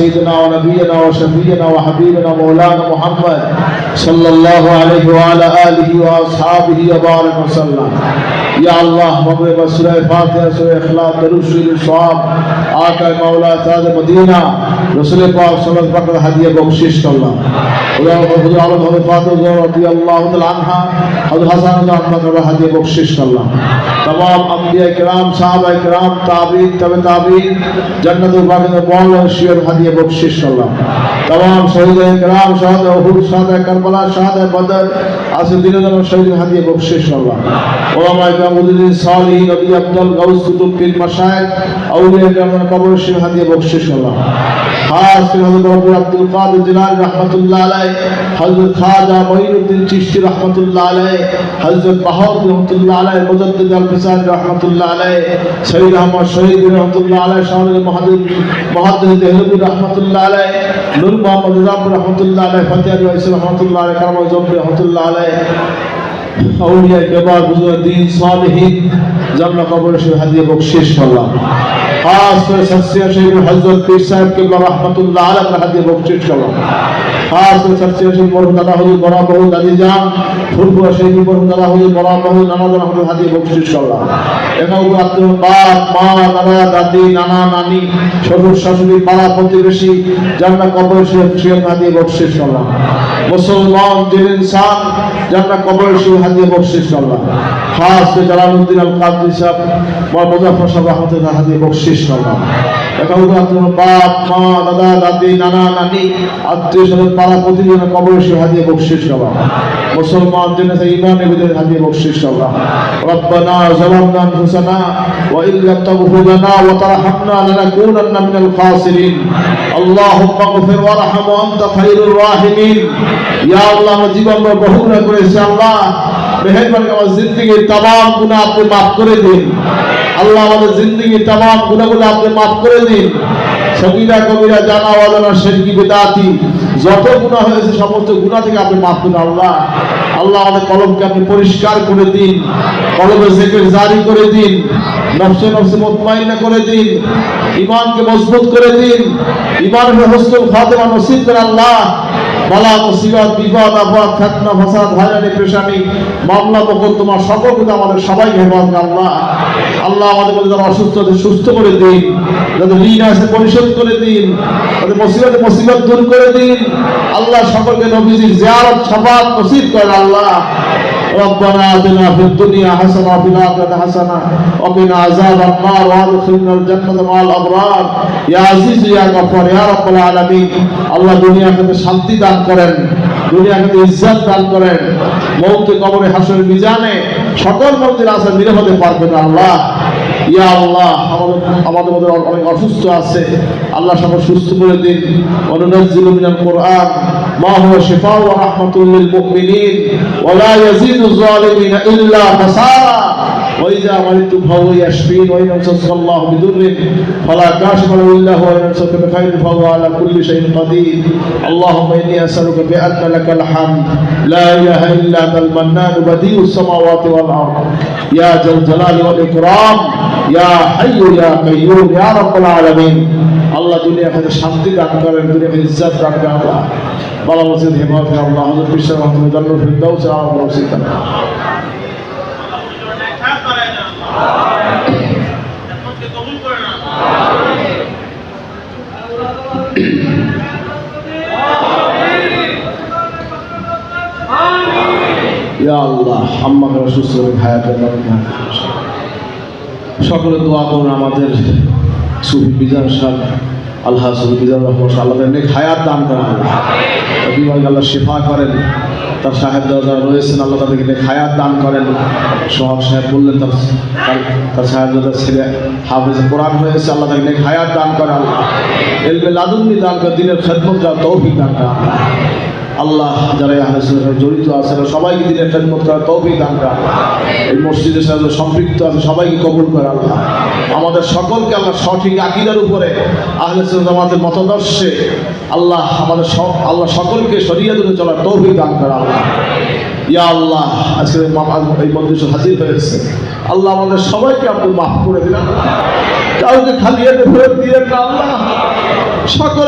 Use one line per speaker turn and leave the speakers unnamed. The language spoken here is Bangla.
سيدنا ونبينا وشفينا وحبيبنا مولانا محمد صلى الله عليه وعلى آله وأصحابه وبارك وسلم. یا اللہ مغرب سورہ فاتحہ سورہ اخلاق دروس ثواب آقا مولا تاج مدینہ رسول پاک صلی اللہ علیہ وسلم ہدیہ بخشش کر اللہ خدا عالم حضرت فاطمہ رضی اللہ تعالی عنہ حضرت حسن اللہ علیہ وسلم ہدیہ بخشش کر تمام انبیاء کرام صحابہ کرام تابعین تبع تابعین جنت الباقی میں مولا شیر ہدیہ بخشش کر تمام شہید کرام شہد احد شہد کربلا شہد بدر اس دین شہید ہدیہ بخشش کر اللہ علماء ইকরাম উদ্দিন সালিহ নবী আব্দুল গাউস কুতুব পীর মাশায়েখ আউলিয়া ইকরাম কবর শির হাদিয়ে বকশিস আল্লাহ। খাস হযরত আব্দুল আব্দুল কাদের জিলানী রাহমাতুল্লাহ আলাইহি, হযরত খাজা মঈনুদ্দিন চিশতি রাহমাতুল্লাহ আলাইহি, হযরত বাহাউদ্দিন রাহমাতুল্লাহ আলাইহি, মুজাদ্দিদ আল ফিসাদ রাহমাতুল্লাহ আলাইহি, সৈয়দ আহমদ শহীদ রাহমাতুল্লাহ আলাইহি শাহুল মুহাদ্দিদ মুহাদ্দিদ দেহলভী রাহমাতুল্লাহ আলাইহি নূর মোহাম্মদ রাহমাতুল্লাহ আলাইহি, ফতেহ আলী রাহমাতুল্লাহ আলাইহি, কারাম জবরি রাহমাতুল্লাহ আলাইহি। আউলিয়া কেবার বুজুদ্দিন সালেহীন জান্নাত কবর শরীফ হাদিয়া বকশিশ করলাম। খাস করে সদস্য শহীদ হযরত পীর সাহেব কেবলা রাহমাতুল্লাহ আলাইহি হাদিয়া বকশিশ করলাম। খাস করে সদস্য শহীদ মরহুম দাদা হুজুর বড় বহু দাদি জান ফুরফুরা শহীদ মরহুম দাদা হুজুর বড় বহু নানা জান হুজুর হাদিয়া বকশিশ করলাম। এখানে আত্মীয়, বাপ, মা, দাদা, দাদি, নানা, নানি, শ্বশুর, শাশুড়ি, পাড়া প্রতিবেশী জান্নাত কবর শরীফ শরীফ হাদিয়া বকশিশ করলাম। মুসলমান যে ইনসান জান্নাত কবরের শরীফ দিয়ে বকশিস করলাম। খাস করে জালালউদ্দিন আল কাদি সাহেব বা মুজাফর সাহেব হাতে হাত দিয়ে বকশিস করলাম। এটাও তো আপনার বাপ, মা, দাদা, দাদি, নানা, নানি, আত্মীয় স্বজন, পাড়া প্রতিদিন কবরসে হাজিয়ে বকশিস সভা। মুসলমান জন্য সেই ইমানে গুজরে হাজিয়ে বকশিস সভা। ربنا ظلمنا انفسنا وان لم تغفر لنا وترحمنا لنكونن من الخاسرين اللهم اغفر وارحم وانت خير الراحمين يا الله জীবন বহু না করেছে, আল্লাহ। মেহেরবান, আমার জিন্দগির তাম গুণা আপনি মাফ করে দিন। আল্লাহ আমাদের জিন্দগি তাম গুণাগুলো আপনি মাফ করে দিন। সকিরা কবিরা জানা অজানা শেরকি বেদাতি, যত গুণা হয়েছে সমস্ত গুণা থেকে আপনি মাফ করেন আল্লাহ। আল্লাহ আমাদের কলমকে আপনি পরিষ্কার করে দিন, কলমে জেকের জারি করে দিন, নফসে নফসে মতমাইনা করে দিন ইমানকে মজবুত করে দিন ইমান হস্তল ফাতেমা নসিব করে আল্লাহ। বালা মুসিবত, বিপদ আপদ ফেতনা, ফসাদ, হয়রানি, পেশানি, মামলা তোমার সকল কিন্তু আমাদের সবাই হেফাজত আল্লাহ। আল্লাহ আমাদের মধ্যে যারা অসুস্থ আছে সুস্থ করে দিন যাদের ঋণ আছে পরিশোধ করে দিন তাদের মুসিবত মুসিবত দূর করে দিন। আল্লাহ সকলকে নবীজির জিয়ারত সাফাত নসিব করেন, আল্লাহ। ربنا آتنا في الدنيا حسنة وفي الآخرة حسنة وقنا عذاب النار وادخلنا الجنة مع الأبرار يا عزيز يا غفار يا رب العالمين আল্লাহ দুনিয়াকে শান্তি দান করেন দুনিয়াকে ইজ্জত দান করেন মৌতে কবরে হাসরের মিজানে সকল মন্দির আছে নিরাপদে পারবেন আল্লাহ ইয়া আল্লাহ আমাদের আমাদের মধ্যে অনেক অসুস্থ আছে আল্লাহ সকল সুস্থ করে দিন অনুনাজ্জিলু মিনাল কোরআন ما هو شفاء ورحمة للمؤمنين ولا يزيد الظالمين إلا خسارة. وإذا مرضت فهو يشفين وإن أمسك الله بدر فلا كاشف له إلا هو وإن أمسك بخير فهو على كل شيء قدير. اللهم إني أسألك بأن لك الحمد. لا إله إلا أنت المنان بديع السماوات والأرض. يا ذا الجلال والإكرام. يا حي يا قيوم. يا رب العالمين. আল্লাহ দুনিয়া খাতে শান্তি দান করেন দুনিয়া খাতে ইজ্জত দান করেন আল্লাহ। বালা মসজিদ হেফাজত আল্লাহ। হযরত বিশ্ব রহমতুল্লাহ জান্নাতুল ফিরদাউস আলা ওয়াসিতা
কবুল করে না
ইয়া আল্লাহ, আম্মাকে সুস্থ সকলে দোয়া করুন আমাদের। সুফি বিজান সাহেব আল্লাহ সুফি বিজান রহমান আল্লাহ অনেক হায়াত দান করেন। আল্লাহ বিভাগ আল্লাহ শেফা করেন। তার সাহেব যারা রয়েছেন, আল্লাহ তাদেরকে নেক হায়াত দান করেন। সোহাগ সাহেব বললেন, তার তার- সাহেব যাদের ছেলে হাফিজ কোরআন হয়েছে আল্লাহ তাকে নেক হায়াত দান করে আল্লাহ। এলমে লাদুন্নি দান করে দিনের খেদমত করার তৌফিক দান করে আল্লাহ যারা জড়িত আছে সবাইকে দিনের খেদমত করার তৌফিক দান করে এই মসজিদের সাথে সম্পৃক্ত আছে, সবাইকে কবুল করে আল্লাহ। আমাদের সকলকে আল্লাহ সঠিক আকিদার উপরে আহলে জামাতের মতাদর্শে আল্লাহ আমাদের সব আল্লাহ সকলকে সরিয়ে ধরে চলার তৌফিক দান করা আল্লাহ। ইয়া আল্লাহ, আজকে এই মন্দির হাজির হয়েছে আল্লাহ আমাদের সবাইকে আপনি মাফ করে দিলেন কাউকে খালি ফেরত দিয়ে না আল্লাহ। সকলে